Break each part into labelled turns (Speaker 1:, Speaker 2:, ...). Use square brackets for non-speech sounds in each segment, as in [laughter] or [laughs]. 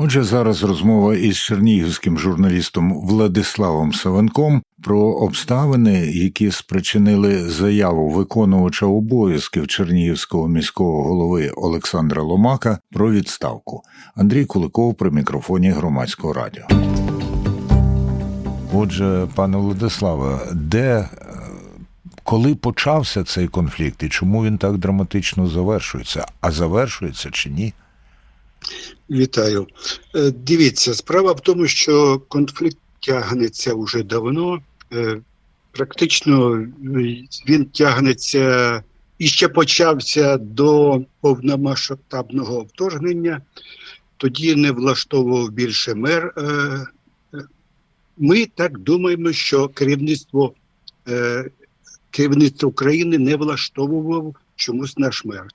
Speaker 1: Отже, зараз розмова із чернігівським журналістом Владиславом Савенком про обставини, які спричинили заяву виконувача обов'язків Чернігівського міського голови Олександра Ломака про відставку. Андрій Куликов при мікрофоні громадського радіо. Отже, пане Владиславе, де е, коли почався цей конфлікт і чому він так драматично завершується? А завершується чи ні?
Speaker 2: Вітаю. Е, Дивіться, справа в тому, що конфлікт тягнеться вже давно. Е, Практично е, він тягнеться і ще почався до повномасштабного вторгнення. Тоді не влаштовував більше мер. Ми так думаємо, що керівництво, керівництво України не влаштовував чомусь наш мер.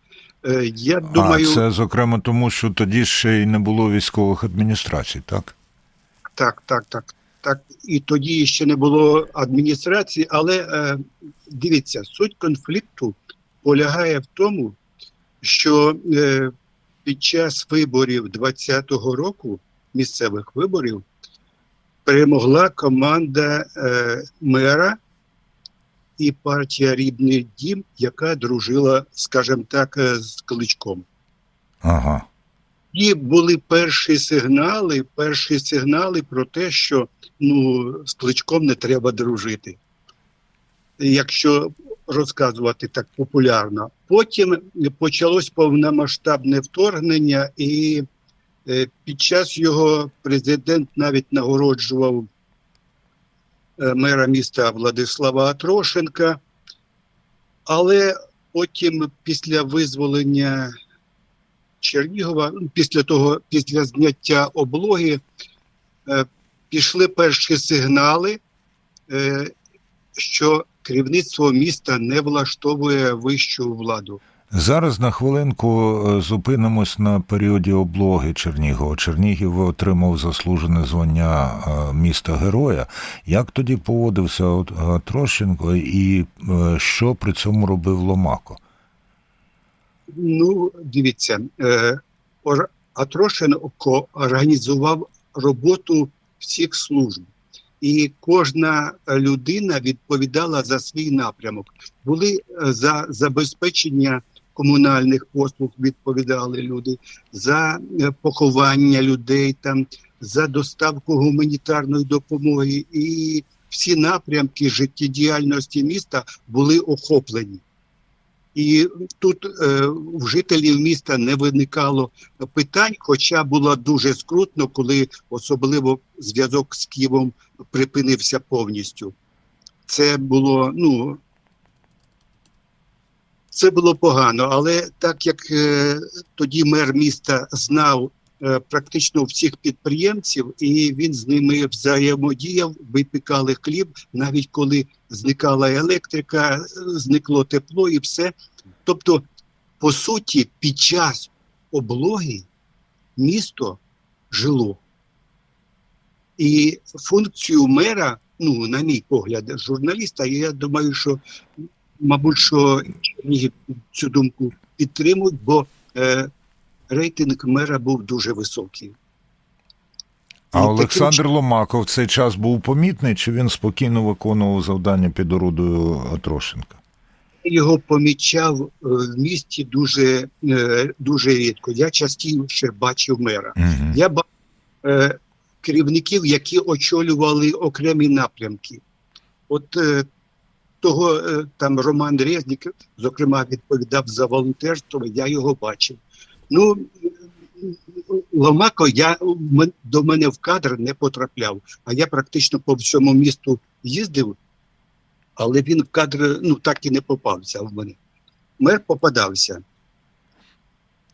Speaker 2: Е, Я думаю,
Speaker 1: А це зокрема тому, що тоді ще й не було військових адміністрацій, так?
Speaker 2: Так, так, так. Так, і тоді ще не було адміністрації, але е, дивіться, суть конфлікту полягає в тому, що е, під час виборів 2020 року, місцевих виборів, перемогла команда е, мера і партія Рідний дім, яка дружила, скажімо так, е, з Кличком.
Speaker 1: Ага.
Speaker 2: І були перші сигнали, перші сигнали про те, що ну, з кличком не треба дружити. Якщо розказувати так популярно. Потім почалось повномасштабне вторгнення, і е, під час його президент навіть нагороджував мера міста Владислава Атрошенка. Але потім, після визволення Чернігова, ну, після того, після зняття облоги, е, пішли перші сигнали, е, що керівництво міста не влаштовує вищу владу.
Speaker 1: Зараз на хвилинку е, зупинимось на періоді облоги Чернігова. Чернігів отримав заслужене звання е, міста героя. Як тоді поводився е, Трощенко і що при цьому робив Ломако?
Speaker 2: Ну, дивіться, Атрошенко організував роботу всіх служб, і кожна людина відповідала за свій напрямок. Були за забезпечення комунальних послуг, відповідали люди, за е, поховання людей, там, за доставку гуманітарної допомоги. І всі напрямки життєдіяльності міста були охоплені. І тут е, в жителів міста не виникало питань, хоча було дуже скрутно, коли особливо зв'язок з Києвом припинився повністю. Це було, ну, це було погано, але так як е, тоді мер міста знав е, практично всіх підприємців, і він з ними взаємодіяв, випікали хліб, навіть коли зникала електрика, зникло тепло і все. Тобто, по суті, під час облоги місто жило. І функцію мера, ну, на мій погляд, журналіста, я думаю, що, мабуть, що Чернігів цю думку підтримують, бо е, рейтинг мера був дуже високий.
Speaker 1: А
Speaker 2: І таким
Speaker 1: Олександр Ломако в цей час був помітний, чи він спокійно виконував завдання під орудою Трошенка?
Speaker 2: його помічав е, в місті дуже, е, дуже рідко. Я частіше бачив мера.
Speaker 1: Угу.
Speaker 2: Я бачив е, керівників, які очолювали окремі напрямки. От е, того е, там Роман Резнік, зокрема, відповідав за волонтерство, я його бачив. Ну, Ломако я, до мене в кадр не потрапляв, а я практично по всьому місту їздив, але він в кадр ну, так і не попався в мене. Мер попадався.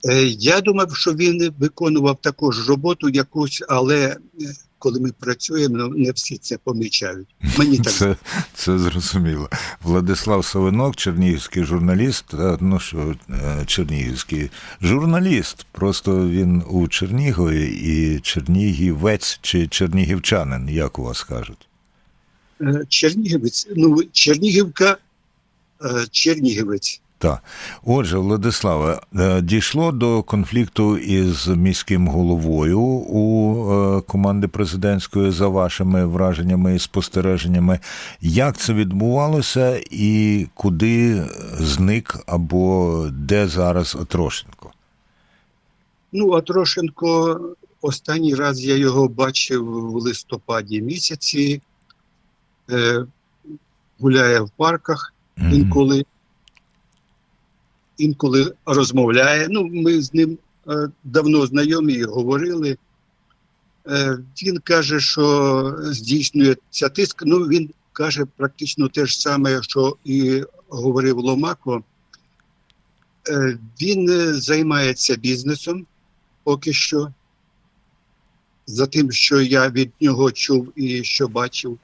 Speaker 2: Е, Я думав, що він виконував також роботу якусь, але е, коли ми працюємо, ну, не всі це помічають. Мені так
Speaker 1: Це, це зрозуміло. Владислав Савинок, чернігівський журналіст, ну що, е, чернігівський журналіст. Просто він у Чернігові і чернігівець чи чернігівчанин, як у вас кажуть.
Speaker 2: Е, Чернігівець, ну Чернігівка, е, Чернігівець.
Speaker 1: Так. Отже, Владиславе, е, дійшло до конфлікту із міським головою у е, команди президентської за вашими враженнями і спостереженнями. Як це відбувалося і куди зник або де зараз Атрошенко?
Speaker 2: Ну, а Трошенко, останній раз я його бачив в листопаді місяці, е, гуляє в парках інколи, інколи розмовляє. Ну, ми з ним е, давно знайомі і говорили. Е, він каже, що здійснюється тиск. Ну, він каже практично те ж саме, що і говорив Ломако. Е, він займається бізнесом поки що. За тим, що я від нього чув і що бачив.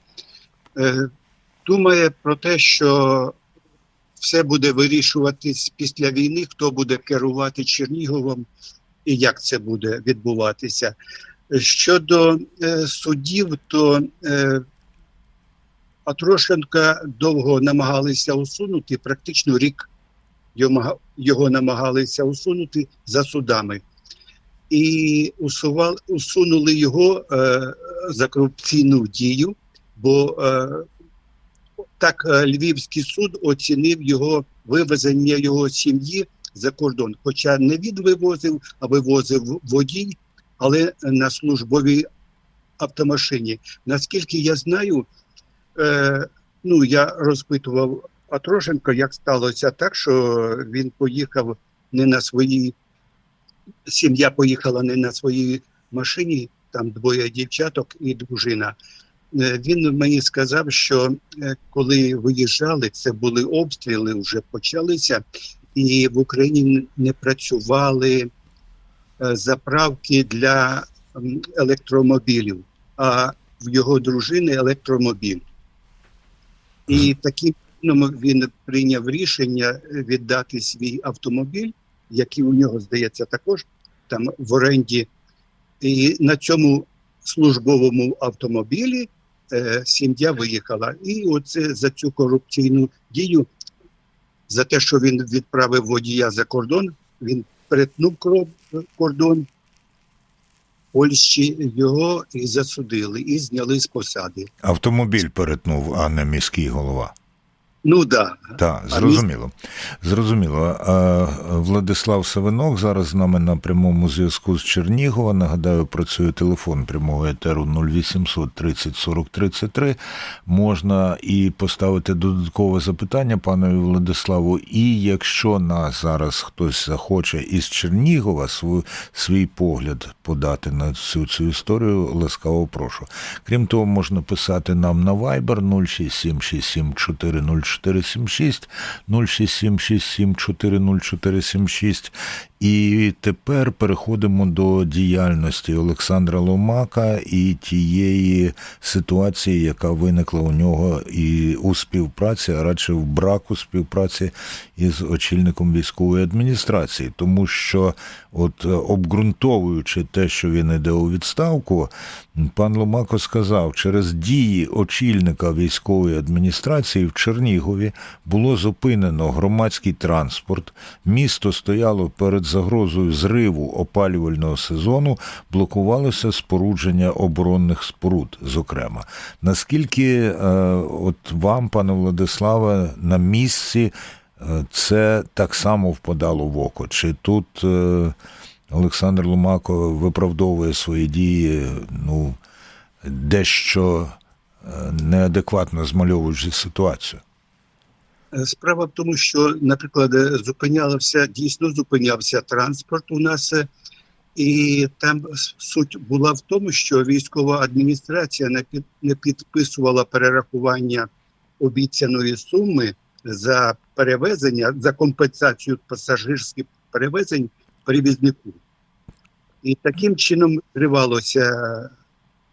Speaker 2: Думає про те, що все буде вирішуватись після війни, хто буде керувати Черніговом і як це буде відбуватися. Щодо е, суддів, то е, Атрошенка довго намагалися усунути, практично рік його намагалися усунути за судами. І усували, усунули його е, за корупційну дію, бо е, так е, Львівський суд оцінив його вивезення його сім'ї за кордон. Хоча не він вивозив, а вивозив водій, але на службовій автомашині. Наскільки я знаю, е, ну я розпитував Атрошенко, як сталося так, що він поїхав не на своїй, сім'я поїхала не на своїй машині, там двоє дівчаток і дружина. Е, Він мені сказав, що е, коли виїжджали, це були обстріли, вже почалися, і в Україні не працювали е, заправки для електромобілів, а в його дружини електромобіль. І таким чином він прийняв рішення віддати свій автомобіль, який у нього, здається, також там в оренді. І на цьому службовому автомобілі е, сім'я виїхала. І оце за цю корупційну дію, за те, що він відправив водія за кордон, він перетнув кордон Польщі, його і засудили, і зняли з посади.
Speaker 1: Автомобіль перетнув, а не міський голова.
Speaker 2: Ну. Да.
Speaker 1: Так, зрозуміло. Зрозуміло. Владислав Савинок зараз з нами на прямому зв'язку з Чернігова. Нагадаю, працює телефон прямого етеру 0800 30 40 33. Можна і поставити додаткове запитання панові Владиславу. І якщо нас зараз хтось захоче із Чернігова свій, свій погляд подати на цю цю історію, ласкаво прошу. Крім того, можна писати нам на Viber 0676740 0476 06767 40476. І тепер переходимо до діяльності Олександра Ломака і тієї ситуації, яка виникла у нього і у співпраці, а радше в браку співпраці із очільником військової адміністрації, тому що, от обґрунтовуючи те, що він іде у відставку, пан Ломако сказав, через дії очільника військової адміністрації в Чернігові було зупинено громадський транспорт, місто стояло перед загрозою зриву опалювального сезону, блокувалося спорудження оборонних споруд. Зокрема, наскільки е, от вам, пане Владиславе, на місці е, це так само впадало в око? Чи тут е, Олександр Ломако виправдовує свої дії, ну дещо е, неадекватно змальовуючи ситуацію?
Speaker 2: Справа в тому, що, наприклад, е, зупинявся, дійсно зупинявся транспорт у нас, е, і там суть була в тому, що військова адміністрація не, під, не підписувала перерахування обіцяної суми за перевезення, за компенсацію пасажирських перевезень перевізнику. І таким чином тривалося.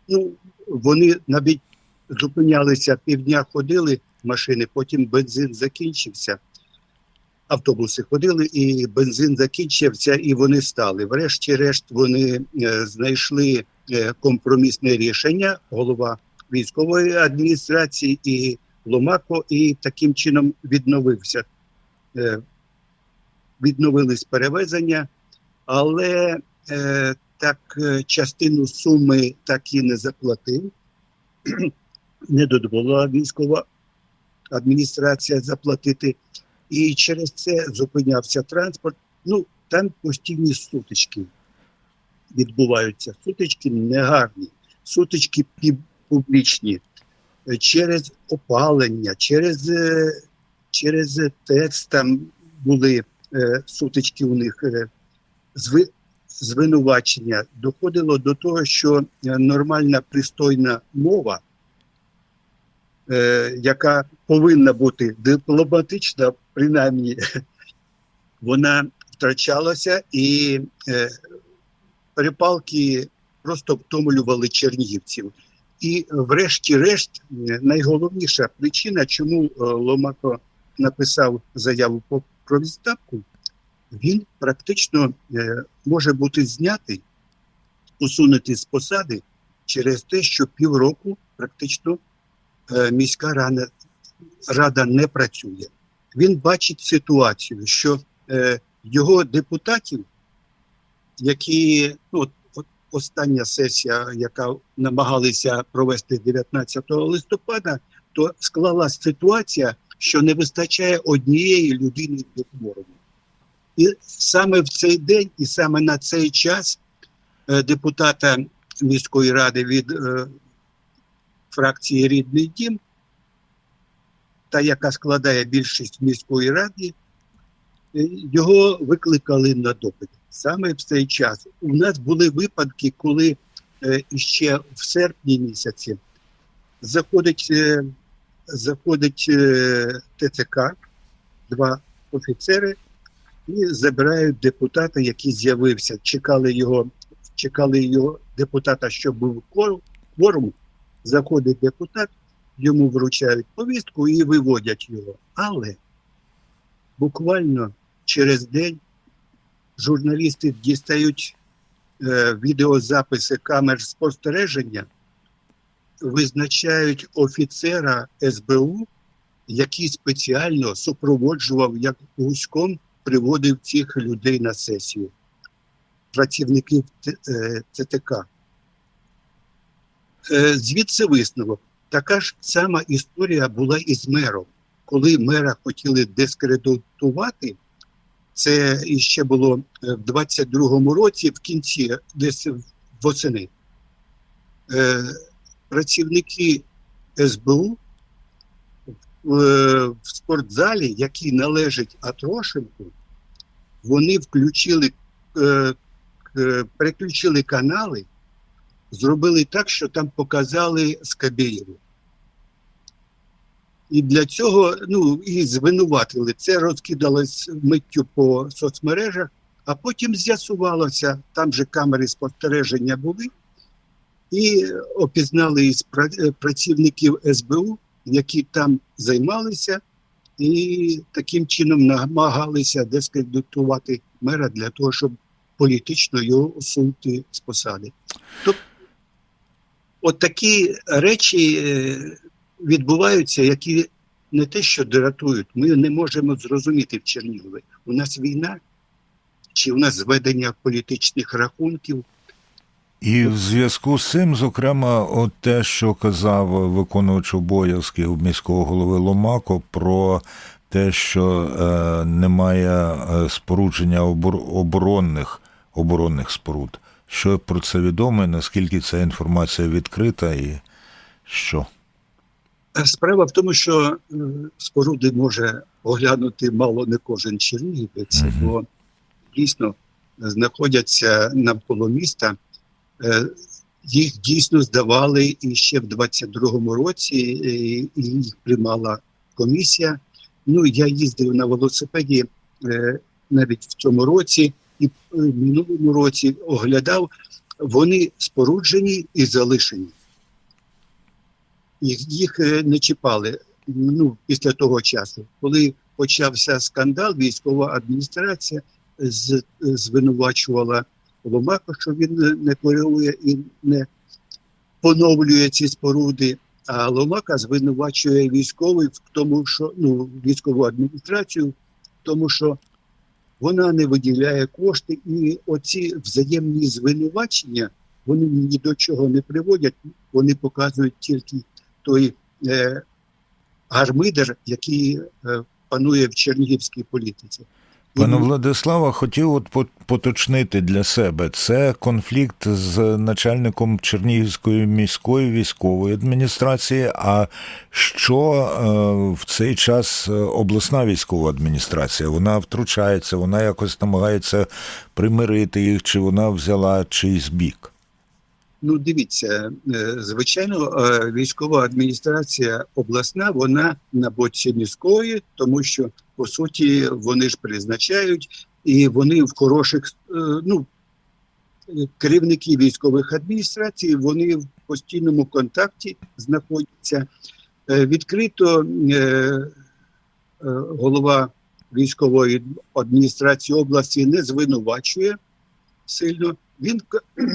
Speaker 2: Ну, вони навіть зупинялися півдня, ходили машини, потім бензин закінчився. Автобуси ходили, і бензин закінчився, і вони стали. Врешті-решт вони е, знайшли е, компромісне рішення, голова військової адміністрації і Ломако, і таким чином відновився е, відновились перевезення, але е, так частину суми так і не заплатив. [clears throat] Не дозволила військова адміністрація заплатити, і через це зупинявся транспорт. Ну, там постійні сутички відбуваються. Сутички негарні, сутички публічні через опалення, через, е, через ТЕЦ там були е, сутички у них, е, зви, звинувачення. Доходило до того, що нормальна пристойна мова, е, яка повинна бути дипломатична, принаймні, [laughs] вона втрачалася і е, перепалки просто втомлювали чернігівців. І врешті-решт, найголовніша причина, чому е, Ломако написав заяву про відставку, він практично е, може бути знятий, усунутий з посади через те, що півроку практично міська рада, рада не працює. Він бачить ситуацію, що е, його депутатів, які ну, остання сесія, яка намагалися провести 19 листопада, то склалась ситуація, що не вистачає однієї людини для кворуму. І саме в цей день, і саме на цей час е, депутата міської ради від е, фракції Рідний дім, та яка складає більшість міської ради, е, його викликали на допит. Саме в цей час. У нас були випадки, коли е, ще в серпні місяці заходить, е, заходить ТЦК, два офіцери, і забирають депутата, який з'явився. Чекали його, чекали його депутата, що був кворум. Заходить депутат, йому вручають повістку і виводять його. Але буквально через день журналісти дістають е, відеозаписи камер спостереження, визначають офіцера СБУ, який спеціально супроводжував, як гуськом приводив цих людей на сесію, працівників е, Е, Звідси висновок. Така ж сама історія була і з мером. Коли мера хотіли дискредитувати, це іще було е, в 22-му році, в кінці, десь восени. Е, Працівники СБУ в, е, спортзалі, який належить Атрошенку, вони включили, е, переключили канали, зробили так, що там показали Скабєєву. І для цього ну, і звинуватили. Це розкидалось миттю по соцмережах, а потім з'ясувалося, там же камери спостереження були, і опізнали із е, працівників СБУ, які там займалися, і таким чином намагалися дискредитувати мера для того, щоб політично його усунути з посади. Тобто, от такі речі е, відбуваються, які не те, що дратують, ми не можемо зрозуміти в Чернігові. У нас війна, чи у нас зведення політичних рахунків.
Speaker 1: І в зв'язку з цим, зокрема, от те, що казав виконувач обов'язків міського голови Ломако про те, що е, немає е, спорудження обор- оборонних, оборонних споруд. Що про це відомо, наскільки ця інформація відкрита і що?
Speaker 2: Справа в тому, що е, споруди може оглянути мало не кожен чернігівець,
Speaker 1: Мгм.
Speaker 2: бо дійсно знаходяться навколо міста. Е, Їх дійсно здавали і ще в 22-му році, і їх приймала комісія. Ну, я їздив на велосипеді е, навіть в цьому році і в минулому році оглядав. Вони споруджені і залишені їх, е, не чіпали ну, після того часу. Коли почався скандал, військова адміністрація звинувачувала Ломако, що він не- не коригує і не поновлює ці споруди. А Ломака звинувачує військових в тому, що ну, військову адміністрацію, в тому, що вона не виділяє кошти, і оці взаємні звинувачення вони ні до чого не приводять, вони показують тільки той е, гармидер, який е, панує в чернігівській політиці.
Speaker 1: Пане Владислава, хотів от по- поточнити для себе. Це конфлікт з начальником Чернігівської міської військової адміністрації. А що е, в цей час е, обласна військова адміністрація? Вона втручається, вона якось намагається примирити їх, чи вона взяла чийсь бік?
Speaker 2: Ну, дивіться, е, звичайно, військова адміністрація обласна, вона на боці міської, тому що по суті вони ж призначають, і вони в хороших е, ну керівники військових адміністрацій, вони в постійному контакті знаходяться. Е, Відкрито е, голова військової адміністрації області не звинувачує сильно. Він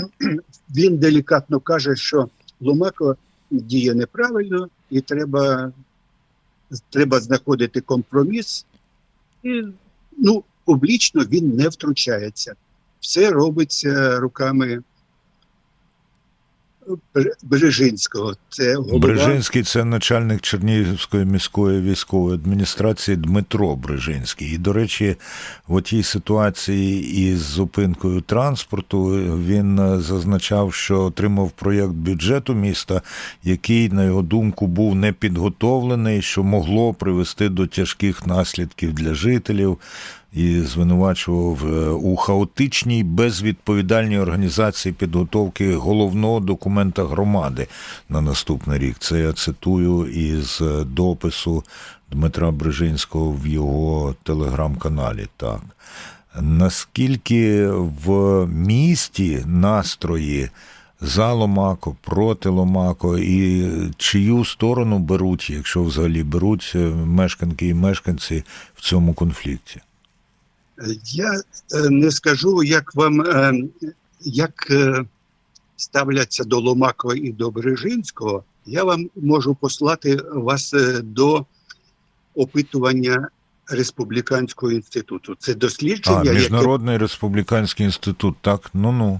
Speaker 2: [clears throat] він делікатно каже, що Ломако діє неправильно і треба, треба знаходити компроміс. І, ну, публічно він не втручається. Все робиться руками Бережинського. Це голова.
Speaker 1: Брижинський це начальник Чернігівської міської військової адміністрації Дмитро Брижинський. І, до речі, в тій ситуації із зупинкою транспорту він е, зазначав, що отримав проєкт бюджету міста, який, на його думку, був не підготовлений, що могло привести до тяжких наслідків для жителів. І звинувачував е, у хаотичній безвідповідальній організації підготовки головного документа громади на наступний рік. Це я цитую із е, допису Дмитра Брижинського в його телеграм-каналі. Так наскільки в місті настрої за Ломако, проти Ломако, і чию сторону беруть, якщо взагалі беруть е, мешканки і мешканці в цьому конфлікті?
Speaker 2: Я е, не скажу, як вам е, як е, ставляться до Ломакова і до Бережинського. Я вам можу послати вас до опитування Республіканського інституту. Це
Speaker 1: А,
Speaker 2: дослідження, яке
Speaker 1: Міжнародний республіканський інститут, так? Ну ну.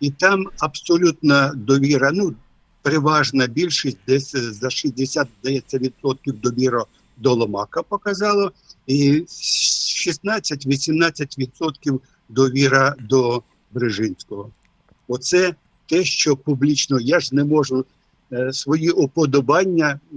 Speaker 2: і там абсолютна довіра. Ну переважна більшість, десь за 60 здається, відсотків довіра до Ломака показало, і 16-18 відсотків довіра до Брижинського. Оце те, що публічно я ж не можу е, свої уподобання е,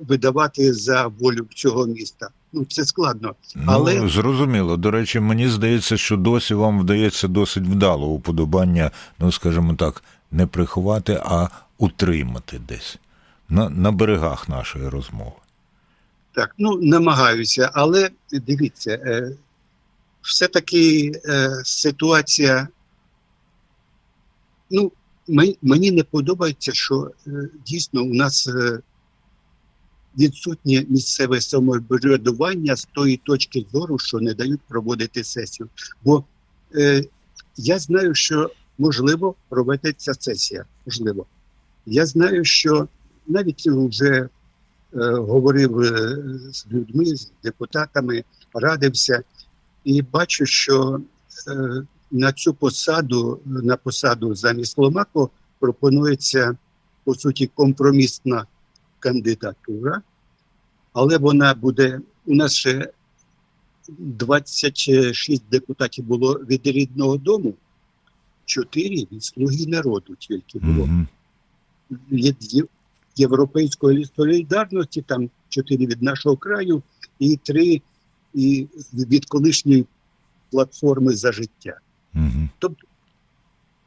Speaker 2: видавати за волю цього міста. Ну це складно. Але-
Speaker 1: Ну, зрозуміло. До речі, мені здається, що досі вам вдається досить вдало уподобання, ну скажімо так, не приховати, а утримати десь на, на берегах нашої розмови.
Speaker 2: Так, ну намагаюся, але дивіться, е, все-таки е, ситуація. Ну, мені, не подобається, що е, дійсно у нас відсутнє місцеве самоврядування з тої точки зору, що не дають проводити сесію. Бо я знаю, що можливо проведеться сесія. Можливо. Я знаю, що навіть вже говорив е, з людьми, з депутатами, радився, і бачу, що е, на цю посаду, на посаду замість Ломако пропонується по суті компромісна кандидатура, але вона буде у нас ще 26 депутатів було від рідного дому, 4 від слуги народу тільки було. Від Є- Європейської солідарності, там чотири від нашого краю, і три і від колишньої платформи за життя.
Speaker 1: Мгм.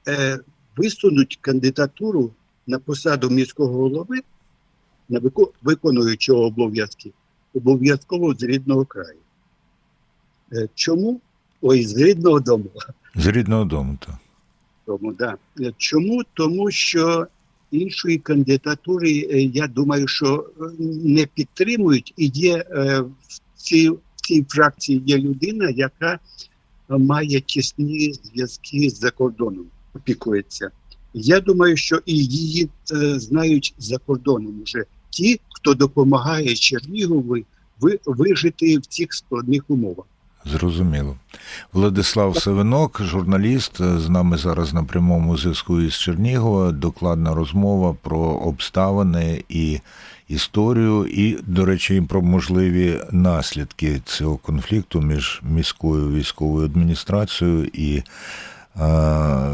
Speaker 2: Е, висунуть кандидатуру на посаду міського голови, на вико- виконуючого обов'язки, обов'язково з рідного краю. Е, чому? Ой, з рідного дому.
Speaker 1: З рідного дому, так.
Speaker 2: Тому, да. Е, Чому? Тому що іншої кандидатури, е, я думаю, що е, не підтримують, і є е, в цій, в цій фракції є людина, яка має тісні зв'язки з закордоном, опікується. Я думаю, що і її знають за кордоном уже ті, хто допомагає Чернігові ви, вижити в цих складних умовах.
Speaker 1: Зрозуміло. Владислав Савинок, журналіст, з нами зараз на прямому зв'язку із Чернігова. Докладна розмова про обставини і історію, і, до речі, про можливі наслідки цього конфлікту між міською військовою адміністрацією і е,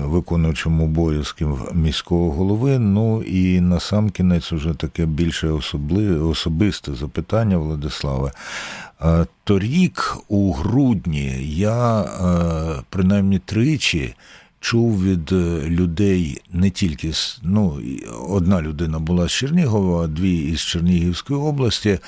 Speaker 1: виконуючим обов'язків міського голови. Ну і на сам кінець уже таке більше особливе, особисте запитання, Владиславе. Е, Торік у грудні я е, принаймні тричі чув від е, людей не тільки ну, одна людина була з Чернігова, а дві із Чернігівської області.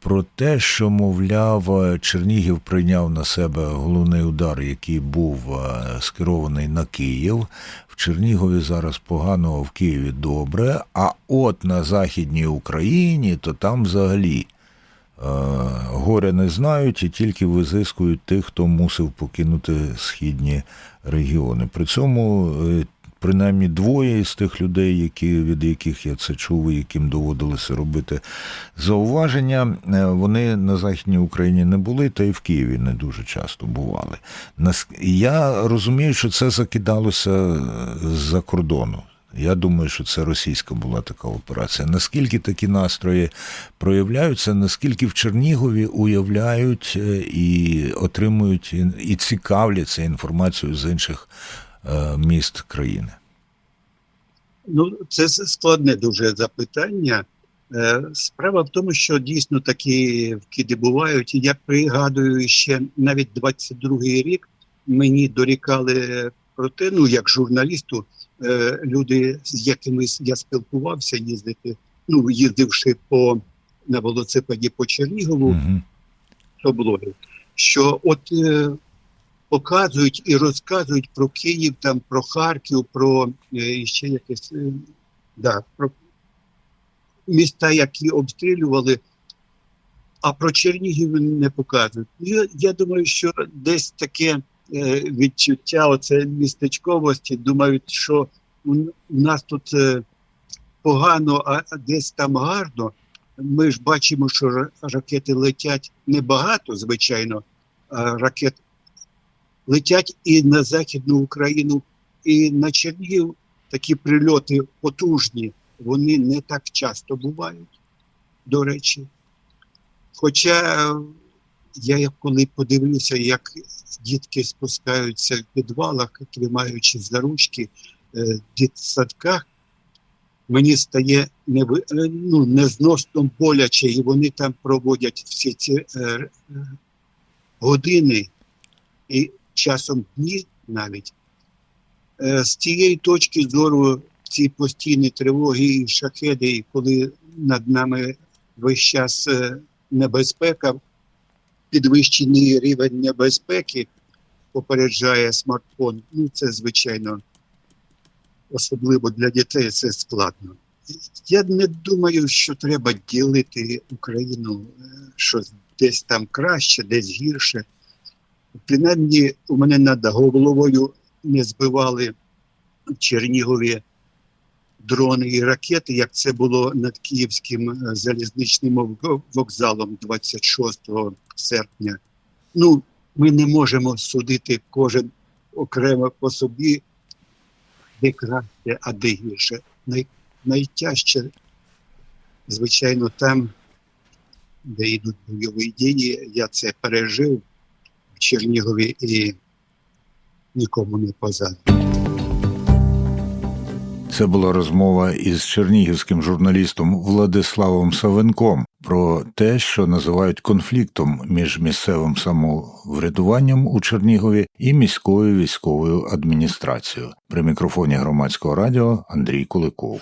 Speaker 1: Про те, що, мовляв, Чернігів прийняв на себе головний удар, який був е, скерований на Київ. В Чернігові зараз погано, в Києві добре. А от на Західній Україні, то там взагалі Е, горя не знають і тільки визискують тих, хто мусив покинути східні регіони. При цьому е, принаймні двоє із тих людей, які, від яких я це чув, і яким доводилося робити зауваження, е, вони на Західній Україні не були, та й в Києві не дуже часто бували. Я розумію, що це закидалося з-за кордону. Я думаю, що це російська була така операція. Наскільки такі настрої проявляються, наскільки в Чернігові уявляють е, і отримують і- цікавляться інформацією з інших е, міст країни?
Speaker 2: Ну, це складне дуже запитання. Е, Справа в тому, що дійсно такі вкиди бувають. Я пригадую ще навіть 22-й рік мені дорікали про те, ну як журналісту, е, люди, з якими я спілкувався, їздити, ну їздивши по на велосипеді по Чернігову,
Speaker 1: Угу.
Speaker 2: то блогер, що от е, показують і розказують про Київ, там про Харків, про е, ще якесь е, да, про міста, які обстрілювали, а про Чернігів не показують. Я, я думаю, що десь таке е, відчуття оце містечковості, думають, що у, нас тут е, погано, а десь там гарно. Ми ж бачимо, що ракети летять небагато, звичайно, ракет летять і на Західну Україну, і на Чернігів такі прильоти потужні, вони не так часто бувають, до речі. Хоча е, я коли подивлюся, як дітки спускаються в підвалах, тримаючи за ручки е, в дитсадках, мені стає неви, е, ну, незносно боляче, і вони там проводять всі ці е, е, години і часом дні навіть. Е, З цієї точки зору ці постійні тривоги і шахеди, і коли над нами весь час е, небезпека, підвищений рівень небезпеки попереджає смартфон. Ну, це звичайно, особливо для дітей це складно. Я не думаю, що треба ділити Україну, е, що десь там краще, десь гірше. Принаймні, у мене над головою не збивали в Чернігові дрони і ракети, як це було над Київським е, залізничним вокзалом 26 серпня. Ну, ми не можемо судити кожен окремо по собі, де краще, а де гірше. Най, найтяжче, звичайно, там, де йдуть бойові дії. Я це пережив Чернігові і нікому не позаду.
Speaker 1: Це була розмова із чернігівським журналістом Владиславом Савенком про те, що називають конфліктом між місцевим самоврядуванням у Чернігові і міською військовою адміністрацією. При мікрофоні громадського радіо Андрій Куликов.